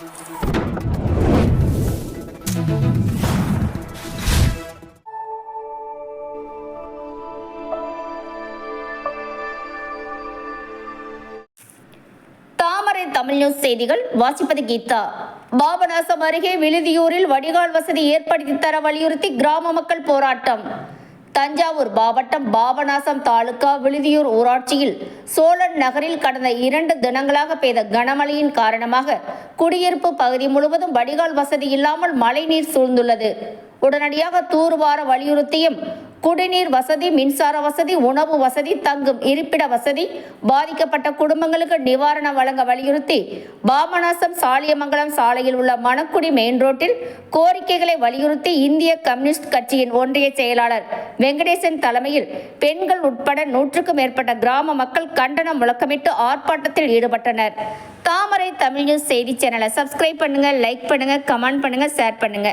தாமரை Tamil news செய்திகள் வாசிப்பது கீதா. பாபநாசம் அருகே விழுதியூரில் வடிகால் வசதி ஏற்படுத்தி தர வலியுறுத்தி கிராம மக்கள் போராட்டம். தஞ்சாவூர் மாவட்டம் பாபநாசம் தாலுகா விழுதியூர் ஊராட்சியில் சோழன் நகரில் கடந்த இரண்டு தினங்களாக பெய்த கனமழையின் காரணமாக குடியிருப்பு பகுதி முழுவதும் வடிகால் வசதி இல்லாமல் மழைநீர் சூழ்ந்துள்ளது. உடனடியாக தூர்வார வலியுறுத்தியும் குடிநீர் வசதி மின்சார வசதி உணவு வசதி தங்கும் இருப்பிட வசதி பாதிக்கப்பட்ட குடும்பங்களுக்கு நிவாரணம் வழங்க வலியுறுத்தி பாபநாசம் சாலியமங்கலம் சாலையில் உள்ள மணக்குடி மெயின் ரோட்டில் கோரிக்கைகளை வலியுறுத்தி இந்திய கம்யூனிஸ்ட் கட்சியின் ஒன்றிய செயலாளர் வெங்கடேசன் தலைமையில் பெண்கள் உட்பட நூற்றுக்கும் மேற்பட்ட கிராம மக்கள் கண்டனம் முழக்கமிட்டு ஆர்ப்பாட்டத்தில் ஈடுபட்டனர். தாமரை தமிழ் நியூஸ் செய்தி சேனலை சப்ஸ்கிரைப் பண்ணுங்க லைக் பண்ணுங்க கமெண்ட் பண்ணுங்க ஷேர் பண்ணுங்க.